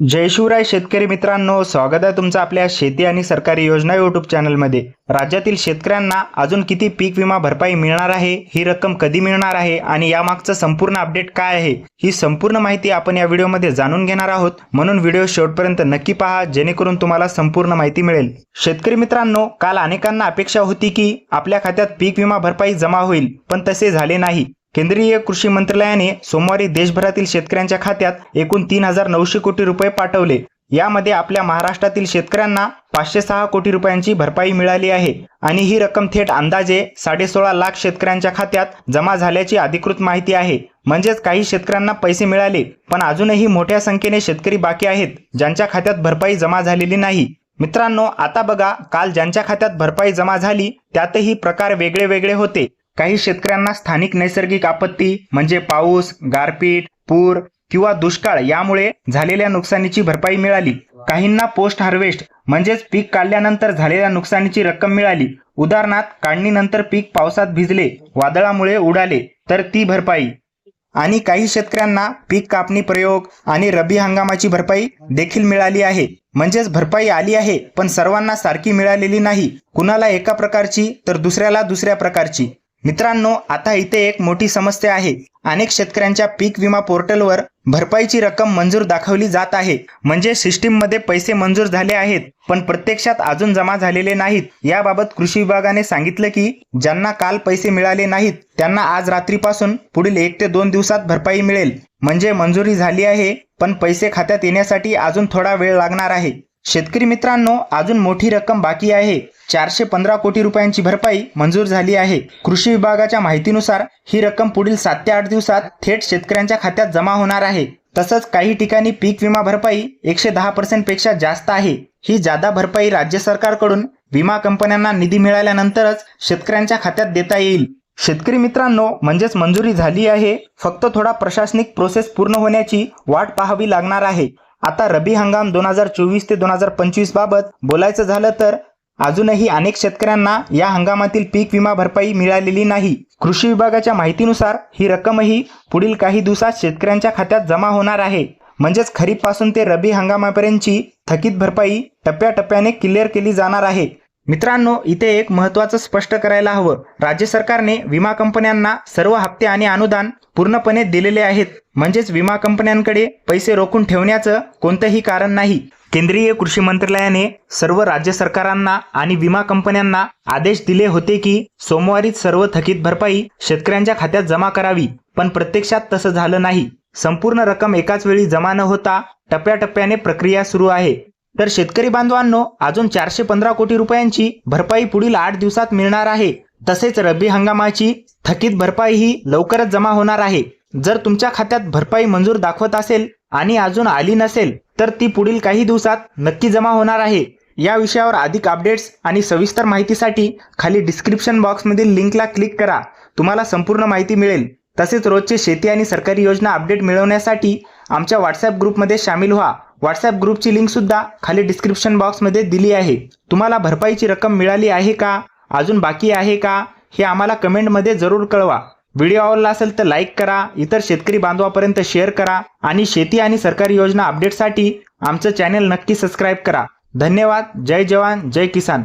जय शिवराय शेतकरी मित्रांनो स्वागत आहे तुमचं आपल्या शेती आणि सरकारी योजना युट्यूब चॅनलमध्ये राज्यातील शेतकऱ्यांना अजून किती पीक विमा भरपाई मिळणार आहे ही रक्कम कधी मिळणार आहे आणि यामागचं संपूर्ण अपडेट काय आहे ही संपूर्ण माहिती आपण या व्हिडिओमध्ये जाणून घेणार आहोत. म्हणून व्हिडिओ शेवटपर्यंत नक्की पहा जेणेकरून तुम्हाला संपूर्ण माहिती मिळेल. शेतकरी मित्रांनो काल अनेकांना अपेक्षा होती की आपल्या खात्यात पीक विमा भरपाई जमा होईल पण तसे झाले नाही. केंद्रीय कृषी मंत्रालयाने सोमवारी देशभरातील शेतकऱ्यांच्या खात्यात एकूण तीन हजार नऊशे कोटी रुपये पाठवले. यामध्ये आपल्या महाराष्ट्रातील शेतकऱ्यांना पाचशे सहा कोटी रुपयांची भरपाई मिळाली आहे आणि ही रक्कम थेट अंदाजे साडेसोळा लाख शेतकऱ्यांच्या खात्यात जमा झाल्याची अधिकृत माहिती आहे. म्हणजेच काही शेतकऱ्यांना पैसे मिळाले पण अजूनही मोठ्या संख्येने शेतकरी बाकी आहेत ज्यांच्या खात्यात भरपाई जमा झालेली नाही. मित्रांनो आता बघा काल ज्यांच्या खात्यात भरपाई जमा झाली त्यातही प्रकार वेगळे वेगळे होते. काही शेतकऱ्यांना स्थानिक नैसर्गिक आपत्ती म्हणजे पाऊस गारपीट पूर किंवा दुष्काळ यामुळे झालेल्या नुकसानीची भरपाई मिळाली. काहींना पोस्ट हार्वेस्ट म्हणजेच पीक काढल्यानंतर झालेल्या नुकसानीची रक्कम मिळाली. उदाहरणार्थ काढणीनंतर पीक पावसात भिजले वादळामुळे उडाले तर ती भरपाई. आणि काही शेतकऱ्यांना पीक कापणी प्रयोग आणि रब्बी हंगामाची भरपाई देखील मिळाली आहे. म्हणजेच भरपाई आली आहे पण सर्वांना सारखी मिळालेली नाही. कुणाला एका प्रकारची तर दुसऱ्याला दुसऱ्या प्रकारची. मित्रांनो आता इथे एक मोठी समस्या आहे. अनेक शेतकऱ्यांच्या पीक विमा पोर्टलवर भरपाईची रक्कम मंजूर दाखवली जात आहे. म्हणजे सिस्टीममध्ये पैसे मंजूर झाले आहेत पण प्रत्यक्षात अजून जमा झालेले नाहीत. याबाबत कृषी विभागाने सांगितलं की ज्यांना काल पैसे मिळाले नाहीत त्यांना आज रात्रीपासून पुढील एक ते दोन दिवसात भरपाई मिळेल. म्हणजे मंजुरी झाली आहे पण पैसे खात्यात येण्यासाठी अजून थोडा वेळ लागणार आहे. शेतकरी मित्रांनो अजून मोठी रक्कम बाकी आहे. चारशे पंधरा कोटी रुपयांची भरपाई मंजूर झाली आहे. कृषी विभागाच्या माहितीनुसार ही रक्कम पुढील सात ते आठ दिवसात थेट शेतकऱ्यांच्या खात्यात जमा होणार आहे. तसंच काही ठिकाणी पीक विमा भरपाई एकशे दहा पर्सेंटपेक्षा जास्त आहे. ही जादा भरपाई राज्य सरकारकडून विमा कंपन्यांना निधी मिळाल्यानंतरच शेतकऱ्यांच्या खात्यात देता येईल. शेतकरी मित्रांनो म्हणजेच मंजुरी झाली आहे. फक्त थोडा प्रशासनिक प्रोसेस पूर्ण होण्याची वाट पाहावी लागणार आहे. आता रबी हंगाम दोन हजार चोवीस ते दोन हजार पंचवीस बाबत बोलायचं झालं तर अजूनही अनेक शेतकऱ्यांना या हंगामातील पीक विमा भरपाई मिळालेली नाही. कृषी विभागाच्या माहितीनुसार ही रक्कमही पुढील काही दिवसात शेतकऱ्यांच्या खात्यात जमा होणार आहे. म्हणजेच खरीपपासून ते रबी हंगामापर्यंतची थकीत भरपाई टप्प्याटप्प्याने क्लिअर केली जाणार आहे. मित्रांनो इथे एक महत्वाचं स्पष्ट करायला हवं. राज्य सरकारने विमा कंपन्यांना सर्व हप्ते आणि अनुदान पूर्णपणे दिलेले आहेत. म्हणजेच विमा कंपन्यांकडे पैसे रोखून ठेवण्याचं कोणतंही कारण नाही. केंद्रीय कृषी मंत्रालयाने सर्व राज्य सरकारांना आणि विमा कंपन्यांना आदेश दिले होते की सोमवारीच सर्व थकीत भरपाई शेतकऱ्यांच्या खात्यात जमा करावी पण प्रत्यक्षात तसं झालं नाही. संपूर्ण रक्कम एकाच वेळी जमा न होता टप्प्याटप्प्याने प्रक्रिया सुरू आहे. तर शेतकरी बांधवांनो अजून चारशे पंधरा कोटी रुपयांची भरपाई पुढील आठ दिवसात मिळणार आहे. तसेच रब्बी हंगामाची थकीत भरपाई ही लवकरच जमा होणार आहे. जर तुमच्या खात्यात भरपाई मंजूर दाखवत असेल आणि अजून आली नसेल तर ती पुढील काही दिवसात नक्की जमा होणार आहे. या विषयावर अधिक अपडेट्स आणि सविस्तर माहितीसाठी खाली डिस्क्रिप्शन बॉक्समधील लिंकला क्लिक करा. तुम्हाला संपूर्ण माहिती मिळेल. तसेच रोजचे शेती आणि सरकारी योजना अपडेट मिळवण्यासाठी आमच्या व्हॉट्सॲप ग्रुपमध्ये सामील व्हा. व्हॉट्सॲप ग्रुपची लिंकसुद्धा खाली डिस्क्रिप्शन बॉक्समध्ये दिली आहे. तुम्हाला भरपाईची रक्कम मिळाली आहे का? अजून बाकी आहे का? हे आम्हाला कमेंटमध्ये जरूर कळवा. व्हिडिओ आवडला असेल तर लाईक करा इतर शेतकरी बांधवापर्यंत शेअर करा आणि शेती आणि सरकारी योजना अपडेटसाठी आमचं चॅनेल नक्की सबस्क्राईब करा. धन्यवाद जय जवान जय किसान.